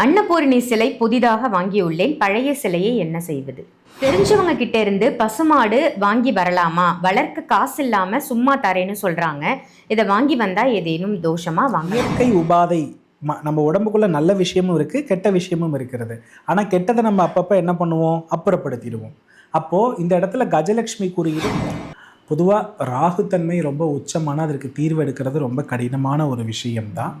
அன்னபூரணி சிலை புதிதாக வாங்கியுள்ளேன். பழைய சிலையை என்ன செய்வது? தெரிஞ்சவங்க கிட்ட இருந்து பசுமாடு வாங்கி வரலாமா? வளர்க்க காசு இல்லாம சும்மா தரேன்னு சொல்றாங்க. இதை வாங்கி வந்தா ஏதேனும் தோஷமா வாங்க? இயற்கை உபாதை ம- நம்ம உடம்புக்குள்ள நல்ல விஷயமும் இருக்கு கெட்ட விஷயமும் இருக்கிறது. ஆனா கெட்டதை நம்ம அப்பப்ப என்ன பண்ணுவோம்? அப்புறப்படுத்திடுவோம். அப்போ இந்த இடத்துல கஜலட்சுமி குறியீடு பொதுவாக ராகுத்தன்மை ரொம்ப உச்சமான அதற்கு தீர்வு எடுக்கிறது ரொம்ப கடினமான ஒரு விஷயம்தான்.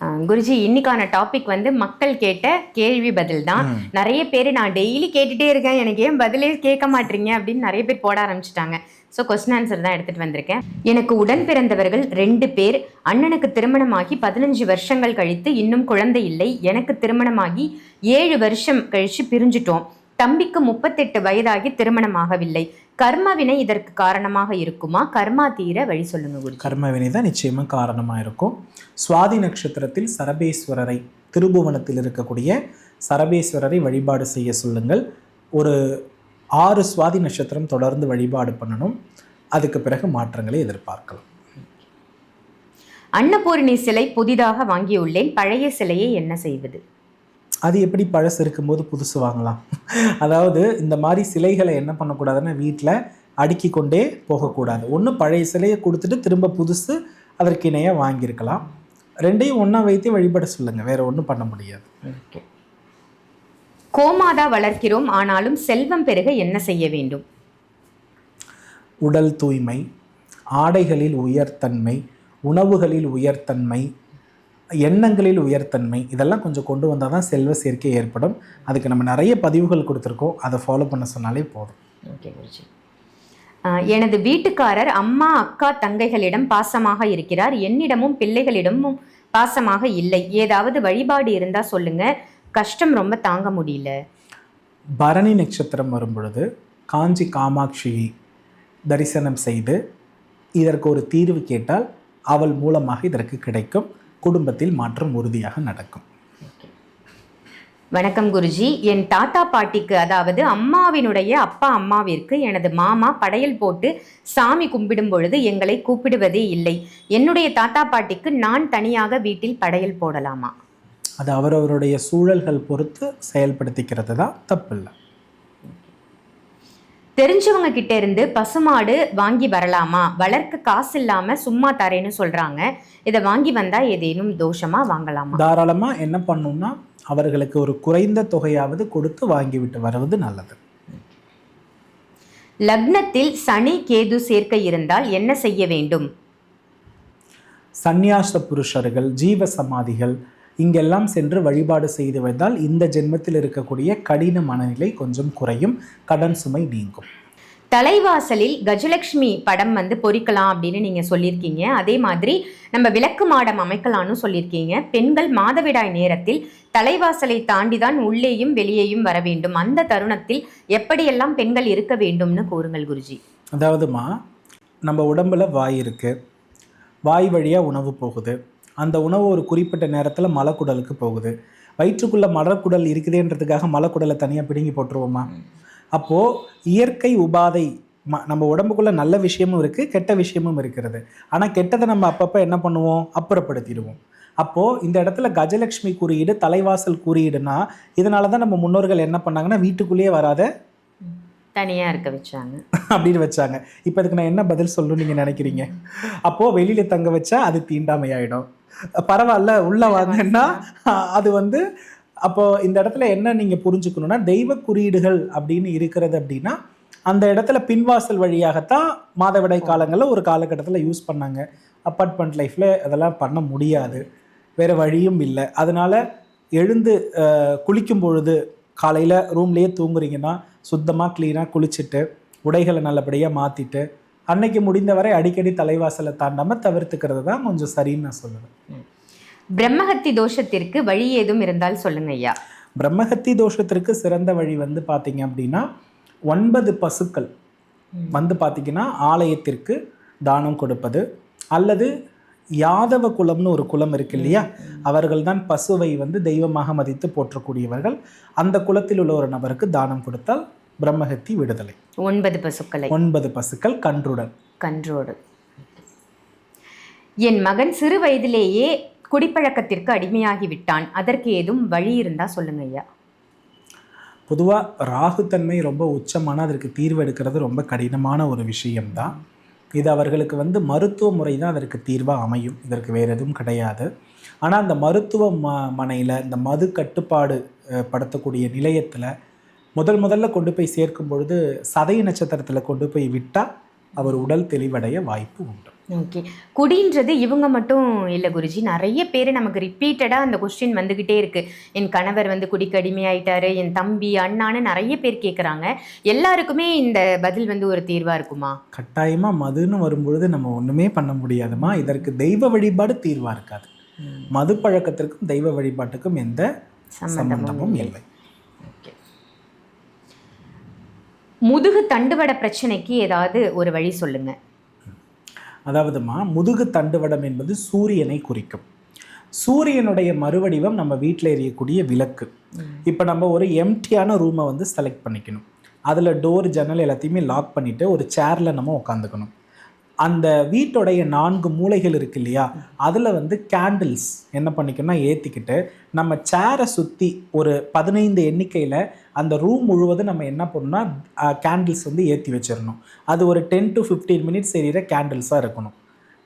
குருஜி இன்னைக்கான டாபிக் வந்து மக்கள் கேட்ட கேள்வி பதில் தான். நிறைய பேர் நான் டெய்லி கேட்டுட்டே இருக்கேன். எனக்கு ஏன் பதிலே கேட்க மாட்டீங்க? அப்படின்னு நிறைய பேர் போட ஆரம்பிச்சிட்டாங்க. ஸோ கொஸ்டின் ஆன்சர் தான் எடுத்துட்டு வந்திருக்கேன். எனக்கு உடன் பிறந்தவர்கள் ரெண்டு பேர். அண்ணனுக்கு திருமணமாகி பதினஞ்சு வருஷங்கள் கழித்து இன்னும் குழந்தை இல்லை. எனக்கு திருமணமாகி ஏழு வருஷம் கழிச்சு பிரிஞ்சிட்டோம். தம்பிக்கு முப்பத்தெட்டு வயதாகி திருமணமாகவில்லை. கர்ம வினை இதற்கு காரணமாக இருக்குமா? கர்மா தீர வழி சொல்லுங்க குருஜி. கர்ம வினை தான் நிச்சயமா காரணமா இருக்கும். சுவாதி நட்சத்திரத்தில் சரபேஸ்வரரை திருபுவனத்தில் இருக்கக்கூடிய சரபேஸ்வரரை வழிபாடு செய்ய சொல்லுங்கள். ஒரு ஆறு சுவாதி நட்சத்திரம் தொடர்ந்து வழிபாடு பண்ணணும். அதுக்கு பிறகு மாற்றங்களை எதிர்பார்க்கலாம். அன்னபூரணி சிலை புதிதாக வாங்கியுள்ளேன். பழைய சிலையை என்ன செய்வது? அது எப்படி பழசு இருக்கும்போது புதுசு வாங்கலாம். அதாவது இந்த மாதிரி சிலைகளை என்ன பண்ணக்கூடாதுன்னா வீட்டில் அடுக்கி கொண்டே போகக்கூடாது. ஒன்று பழைய சிலையை கொடுத்துட்டு திரும்ப புதுசு அதற்கு இணையாக வாங்கியிருக்கலாம். ரெண்டையும் ஒன்றா வைத்து வழிபட சொல்லுங்கள் வேற ஒன்றும் பண்ண முடியாது. கோமாதா வளர்க்கிறோம். ஆனாலும் செல்வம் பெருக என்ன செய்ய வேண்டும்? உடல் தூய்மை ஆடைகளில் உயர்தன்மை உணவுகளில் உயர்தன்மை எண்ணங்களில் உயர்தன்மை இதெல்லாம் கொஞ்சம் கொண்டு வந்தால் தான் செல்வ சேர்க்கை ஏற்படும். அதுக்கு நம்ம நிறைய பதிவுகள் கொடுத்துருக்கோம். அதை ஃபாலோ பண்ண சொன்னாலே போதும். ஓகே குருஜி. எனது வீட்டுக்காரர் அம்மா அக்கா தங்கைகளிடம் பாசமாக இருக்கிறார். என்னிடமும் பிள்ளைகளிடமும் பாசமாக இல்லை. ஏதாவது வழிபாடு இருந்தா சொல்லுங்க. கஷ்டம் ரொம்ப தாங்க முடியல. பரணி நட்சத்திரம் வரும் பொழுது காஞ்சி காமாட்சியை தரிசனம் செய்து இதற்கு ஒரு தீர்வு கேட்டால் அவள் மூலமாக இதற்கு கிடைக்கும். குடும்பத்தில் மாற்றம் உறுதியாக நடக்கும். வணக்கம் குருஜி. என் தாத்தா பாட்டிக்கு அதாவது அம்மாவினுடைய அப்பா அம்மாவிற்கு எனது மாமா படையல் போட்டு சாமி கும்பிடும் பொழுது எங்களை கூப்பிடுவதே இல்லை. என்னுடைய தாத்தா பாட்டிக்கு நான் தனியாக வீட்டில் படையல் போடலாமா? அது அவரவருடைய சூழல்கள் பொறுத்து செயல்படுத்திக்கிறது தான் தப்பில்லை. தெரிஞ்சவங்க கிட்ட இருந்து பசுமாடு வாங்கி வரலாமா? வளர்க்க காசு இல்லாம சும்மா தரேன்னு சொல்றாங்க. இதை வாங்கி வந்தா ஏதேனும் தோஷமா வாங்கலாமா? தாராளமாக என்ன பண்ணணும்னா அவர்களுக்கு ஒரு குறைந்த தொகையாவது கொடுத்து வாங்கிவிட்டு வருவது நல்லது. லக்னத்தில் சனி கேது சேர்க்கை இருந்தால் என்ன செய்ய வேண்டும்? சந்நியாச புருஷர்கள் ஜீவ சமாதிகள் இங்கெல்லாம் சென்று வழிபாடு செய்து வந்தால் இந்த ஜென்மத்தில் இருக்கக்கூடிய கடின மனநிலை கொஞ்சம் குறையும் கடன் சுமை நீங்கும். தலைவாசலில் கஜலட்சுமி படம் வந்து பொறிக்கலாம் அப்படின்னு நீங்க சொல்லியிருக்கீங்க. அதே மாதிரி நம்ம விளக்கு மாடம் அமைக்கலாம்னு சொல்லியிருக்கீங்க. பெண்கள் மாதவிடாய் நேரத்தில் தலைவாசலை தாண்டி தான் உள்ளேயும் வெளியேயும் வர வேண்டும். அந்த தருணத்தில் எப்படியெல்லாம் பெண்கள் இருக்க வேண்டும்னு கூறுங்கள் குருஜி. அதாவதுமா நம்ம உடம்புல வாய் இருக்கு. வாய் வழியாக உணவு போகுது. அந்த உணவு ஒரு குறிப்பிட்ட நேரத்தில் மலக்குடலுக்கு போகுது. வயிற்றுக்குள்ள மலக்குடல் இருக்குதேன்றதுக்காக மலக்குடலை தனியாக பிடுங்கி போட்டுருவோமா? அப்போது இயற்கை உபாதை ம நம்ம உடம்புக்குள்ள நல்ல விஷயமும் இருக்குது கெட்ட விஷயமும் இருக்கிறது. ஆனால் கெட்டதை நம்ம அப்பப்போ என்ன பண்ணுவோம்? அப்புறப்படுத்திடுவோம். அப்போது இந்த இடத்துல கஜலட்சுமி குறியீடு தலைவாசல் குறியீடுனா இதனால தான் நம்ம முன்னோர்கள் என்ன பண்ணாங்கன்னா வீட்டுக்குள்ளேயே வராத தனியா இருக்க வச்சாங்க. அப்படின்னு வச்சாங்க. இப்போ அதுக்கு நான் என்ன பதில் சொல்லணும்னு நீங்கள் நினைக்கிறீங்க? அப்போது வெளியில் தங்க வச்சா அது தீண்டாமை ஆயிடும் பரவாயில்ல உள்ள வாங்கன்னா அது வந்து அப்போ இந்த இடத்துல என்ன நீங்கள் புரிஞ்சுக்கணும்னா தெய்வ குறியீடுகள் அப்படின்னு இருக்கிறது அப்படின்னா அந்த இடத்துல பின்வாசல் வழியாகத்தான் மாதவிடாய் காலங்களில் ஒரு காலகட்டத்தில் யூஸ் பண்ணாங்க. அப்பார்ட்மெண்ட் லைஃப்பில் அதெல்லாம் பண்ண முடியாது. வேறு வழியும் இல்லை. அதனால எழுந்து குளிக்கும் பொழுது காலையில் ரூம்லேயே தூங்குறீங்கன்னா சுத்தமாக க்ளீனாக குளிச்சுட்டு உடைகளை நல்லபடியாக மாற்றிட்டு அன்னைக்கு முடிந்தவரை அடிக்கடி தலைவாசலை தாண்டாமல் தவிர்த்துக்கிறது தான் கொஞ்சம் சரின்னு நான் சொல்லுவேன். பிரம்மஹத்தி தோஷத்திற்கு வழி ஏதும் இருந்தால் சொல்லுங்க ஐயா. பிரம்மஹத்தி தோஷத்திற்கு சிறந்த வழி வந்து பார்த்தீங்க அப்படின்னா ஒன்பது பசுக்கள் வந்து பார்த்தீங்கன்னா ஆலயத்திற்கு தானம் கொடுப்பது. அல்லது யாதவ குலம்னு ஒரு குலம் இருக்கு இல்லையா? அவர்கள் தான் பசுவை வந்து தெய்வமாக மதித்து போற்றக்கூடியவர்கள். அந்த குலத்தில் உள்ள ஒரு நபருக்கு தானம் கொடுத்தால் பிரம்மஹத்தி விடுதலை. ஒன்பது பசுக்களை. ஒன்பது பசுக்கள் கன்றுடன். கன்றோடு. என் மகன் சிறு வயதிலேயே குடிப்பழக்கத்திற்கு அடிமையாகி விட்டான் அதற்கு ஏதும் வழி இருந்தா சொல்லுங்க ஐயா. பொதுவாக ராகுத்தன்மை ரொம்ப உச்சமான அதற்கு தீர்வு எடுக்கிறது ரொம்ப கடினமான ஒரு விஷயம்தான் இது அவர்களுக்கு வந்து மருத்துவ முறை தான் அதற்கு தீர்வாக அமையும். இதற்கு வேறு எதுவும் கிடையாது. ஆனால் அந்த மருத்துவ ம மனையில் இந்த மது கட்டுப்பாடு படுத்தக்கூடிய நிலையத்தில் முதல் முதல்ல கொண்டு போய் சேர்க்கும் பொழுது சதய நட்சத்திரத்தில் கொண்டு போய் விட்டால் அவர் உடல் தெளிவடைய வாய்ப்பு உண்டு. ஓகே குடின்றது இவங்க மட்டும் இல்லை குருஜி. நிறைய பேர் நமக்கு ரிப்பீட்டடாக அந்த கொஸ்டின் வந்துக்கிட்டே இருக்கு. என் கணவர் வந்து குடிக்கு அடிமையாயிட்டாரு என் தம்பி அண்ணான்னு நிறைய பேர் கேட்குறாங்க எல்லாருக்குமே இந்த பதில் வந்து ஒரு தீர்வாக இருக்குமா? கட்டாயமாக மதுன்னு வரும்பொழுது நம்ம ஒன்றுமே பண்ண முடியாதுமா? இதற்கு தெய்வ வழிபாடு தீர்வாக இருக்காது. மது பழக்கத்திற்கும் தெய்வ வழிபாட்டுக்கும் எந்த சம்பந்தமும் இல்லை. முதுகு தண்டுவட பிரச்சனைக்கு ஏதாவது ஒரு வழி சொல்லுங்க. அதாவதுமா முதுகு தண்டுவடம் என்பது சூரியனை குறிக்கும். சூரியனுடைய மறுவடிவம் நம்ம வீட்டில் எரியக்கூடிய விளக்கு. இப்போ நம்ம ஒரு எம்டியான ரூமை வந்து செலக்ட் பண்ணிக்கணும். அதில் டோர் ஜன்னல் எல்லாத்தையுமே லாக் பண்ணிவிட்டு ஒரு சேரில் நம்ம உட்காந்துக்கணும். அந்த வீட்டுடைய நான்கு மூலைகள் இருக்கு இல்லையா? அதில் வந்து கேண்டில்ஸ் என்ன பண்ணிக்கணும்னா ஏற்றிக்கிட்டு நம்ம சேரை சுற்றி ஒரு பதினைந்து எண்ணிக்கையில் அந்த ரூம் முழுவதும் நம்ம என்ன பண்ணணும்னா கேண்டில்ஸ் வந்து ஏற்றி வச்சிடணும். அது ஒரு டென் டு ஃபிஃப்டீன் மினிட்ஸ் எரியிற கேண்டில்ஸாக இருக்கணும்.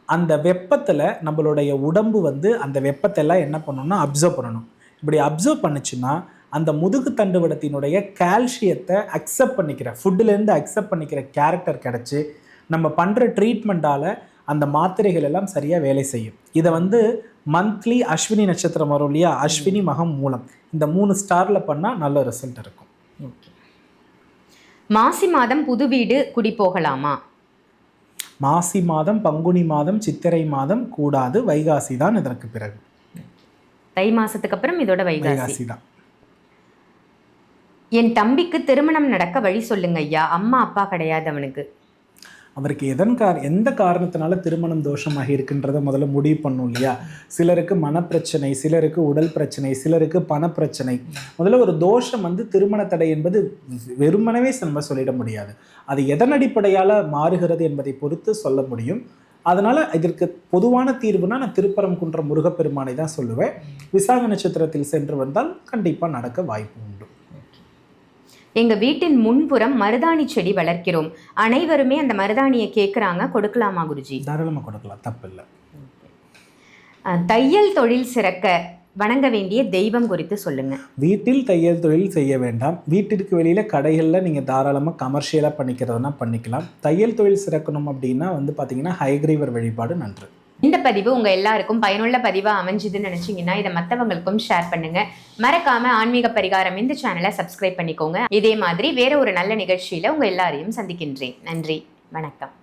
அந்த வெப்பத்தில் நம்மளுடைய உடம்பு வந்து அந்த வெப்பத்தெல்லாம் என்ன பண்ணணும்னா அப்சர்வ் பண்ணணும். இப்படி அப்சர்வ் பண்ணுச்சுன்னா அந்த முதுகு தண்டுவடத்தினுடைய கால்சியத்தை அக்செப்ட் பண்ணிக்கிற ஃபுட்டுலேருந்து அக்செப்ட் பண்ணிக்கிற கேரக்டர் கிடச்சி நம்ம பண்ணுற ட்ரீட்மெண்ட்டால் அந்த மாத்திரைகள் எல்லாம் சரியாக வேலை செய்யும். இதை வந்து மந்த்லி அஸ்வினி நட்சத்திரம் வரும் இல்லையா? அஸ்வினி மகம் மூலம். இந்த மூணு ஸ்டாரில் பண்ணால் நல்ல ரிசல்ட் இருக்கும். மாசி மாதம் புது வீடு குடி போகலாமா? மாசி மாதம் பங்குனி மாதம் சித்திரை மாதம் கூடாது. வைகாசி தான் இதற்கு பிறகு. தை மாசத்துக்கு அப்புறம் இதோட வைகாசி தான். என் தம்பிக்கு திருமணம் நடக்க வழி சொல்லுங்க ஐயா. அம்மா அப்பா கிடையாது அவனுக்கு. அவருக்கு எதன் கார் எந்த காரணத்தினால திருமணம் தோஷமாக இருக்குன்றதை முதல்ல முடிவு பண்ணும் இல்லையா? சிலருக்கு மனப்பிரச்சனை சிலருக்கு உடல் பிரச்சனை சிலருக்கு பணப்பிரச்சனை. முதல்ல ஒரு தோஷம் வந்து திருமண தடை என்பது வெறுமனவே நம்ம சொல்லிட முடியாது. அது எதன் அடிப்படையால் மாறுகிறது என்பதை பொறுத்து சொல்ல முடியும். அதனால் இதற்கு பொதுவான தீர்வுனா நான் திருப்பரங்குன்றம் முருகப்பெருமானை தான் சொல்லுவேன். விசாக நட்சத்திரத்தில் சென்று வந்தால் கண்டிப்பாக நடக்க வாய்ப்பு உண்டு எங்க வீட்டின் முன்புறம் மருதாணி செடி வளர்க்கிறோம். அனைவருமே அந்த மருதாணியை கேட்குறாங்க கொடுக்கலாமா குருஜி? தாராளமாக கொடுக்கலாம் தப்பில்லை. அஹ், தையல் தொழில் சிறக்க வணங்க வேண்டிய தெய்வம் குறித்து சொல்லுங்க. வீட்டில் தையல் தொழில் செய்ய வேண்டாம். வீட்டிற்கு வெளியில் கடைகளில் நீங்கள் தாராளமாக கமர்ஷியலாக பண்ணிக்கிறதுனா பண்ணிக்கலாம். தையல் தொழில் சிறக்கணும் அப்படின்னா வந்து பார்த்தீங்கன்னா ஹைக்ரீவர் வழிபாடு நன்று. இந்த பதிவு உங்க எல்லாருக்கும் பயனுள்ள பதிவா அமைஞ்சுதுன்னு நினைச்சீங்கன்னா இதை மற்றவங்களுக்கும் ஷேர் பண்ணுங்க. மறக்காம ஆன்மீக பரிகாரம் இந்த சேனலை சப்ஸ்கிரைப் பண்ணிக்கோங்க. இதே மாதிரி வேற ஒரு நல்ல நிகழ்ச்சியில உங்க எல்லாரையும் சந்திக்கின்றேன். நன்றி. வணக்கம்.